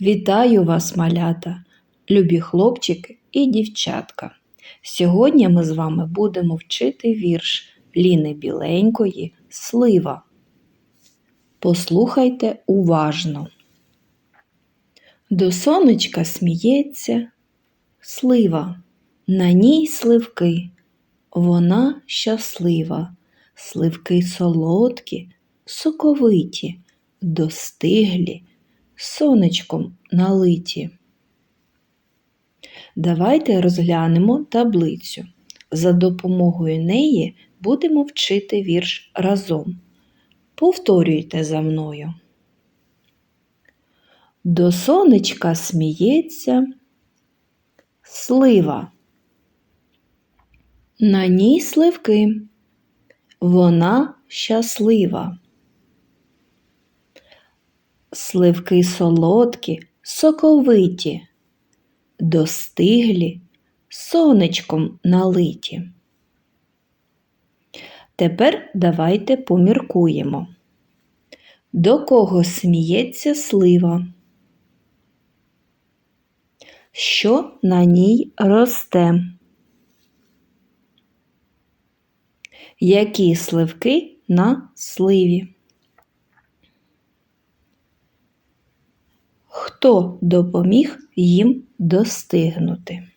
Вітаю вас, малята, любі хлопчики і дівчатка. Сьогодні ми з вами будемо вчити вірш Ліни Біленької Слива. Послухайте уважно. До сонечка сміється слива, на ній сливки, вона щаслива, сливки солодкі, соковиті, достиглі, сонечком налиті. Давайте розглянемо таблицю. За допомогою неї будемо вчити вірш разом. Повторюйте за мною. До сонечка сміється слива. На ній сливки. Вона щаслива. Сливки солодкі, соковиті, достиглі, сонечком налиті. Тепер давайте поміркуємо. До кого сміється слива? Що на ній росте? Які сливки на сливі? Хто допоміг їм достигнути?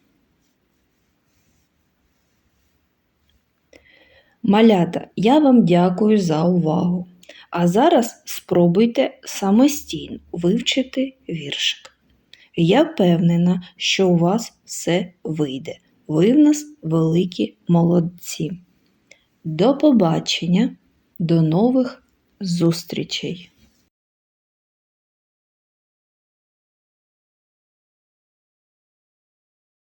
Малята, я вам дякую за увагу. А зараз спробуйте самостійно вивчити віршик. Я впевнена, що у вас все вийде. Ви в нас великі молодці. До побачення, до нових зустрічей!